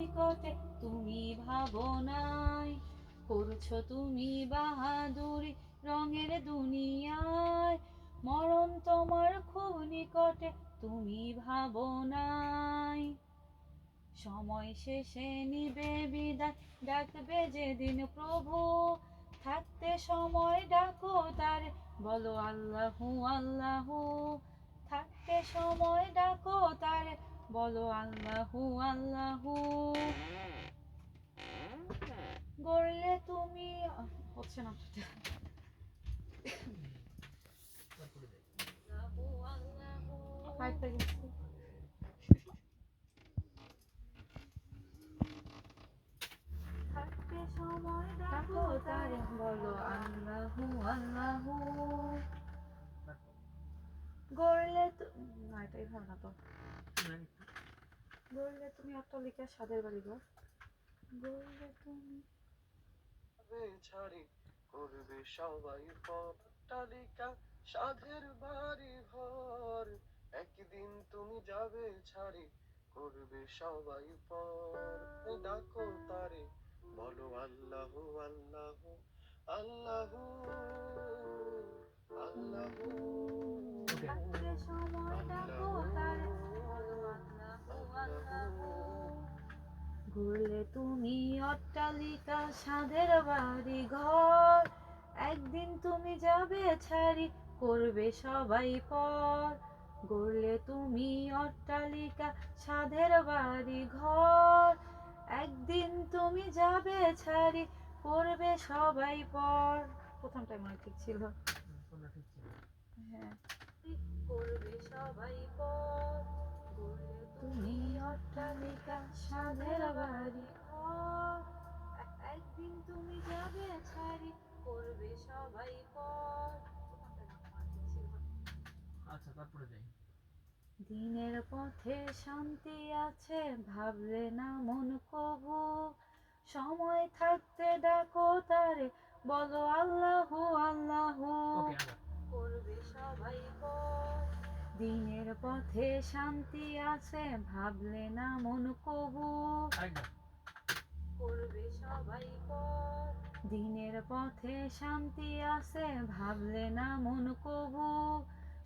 নিকটে তুমি ভাবনাই করছ তুমি বাহাদুরি রঙের দুনিয়ায়। মরণ তোমার খুব নিকটে, তুমি ভাবনাই সময় শেষে নিবে বিদায়, ডাকবে যেদিন প্রভু। থাকতে সময় ডাকো তার, বলো আল্লাহু আল্লাহু। থাকতে সময় ডাকো তার বলো আল্লাহু আল্লাহু। গড়লে তুমি হচ্ছে না সময় ডাকো তার। বলো আল্লাহু আল্লাহু। গড়লে তুমি অট্টালিকা সাদের বাড়ি ঘর গড়লে তুমি? যাবে ছাড়ি করবে সবাই সাধের বাড়ি ঘর। একদিন তুমি যাবে ছাড়ি করবে সবাই পর ডাকো তারে বলো আল্লাহ আল্লাহ আল্লাহ। ঘুরলে তুমি অট্টালিকা, সাদের বাড়ি ঘর। একদিন তুমি যাবে ছাড়ি, করবে সবাই পর। গড়লে তুমি অট্টালিকা, সাদের বাড়ি ঘর। একদিন তুমি যাবে ছাড়ি, করবে সবাই পর। প্রথমটাই মনে ঠিক ছিল। হ্যাঁ। করবে সবাই পর। গড়লে তুমি অট্টালিকা সাধের বাড়ি একদিন তুমি যাবে ছাড়ি করবে সবাই পর। আচ্ছা তারপরে যাই। দিনের পথে শান্তি আছে ভাবলে না মন কবু। সময় থাকতে ডাকো তারে বলো আল্লাহ আল্লাহু। করবে সবাই পর। দিনের পথে শান্তি আছে ভাবলে না মন কবু। করবে সবাই দিনের পথে শান্তি আছে ভাবলে না মন কবু।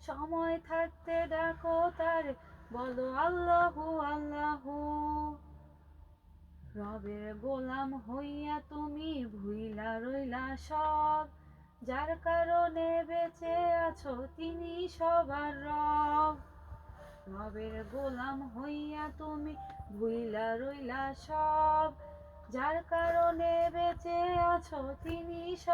সময় থাকতে ডাকো তার বলো আল্লাহু আল্লাহু। রবের গোলাম হইয়া তুমি ভুইলা রইলা সব। যার কারণে বেঁচে আছো তিনি সবার রব। রবের গোলাম হইয়া তুমি ভুইলা রইলা সব। যার কারণে বেঁচে আছো তিনি সব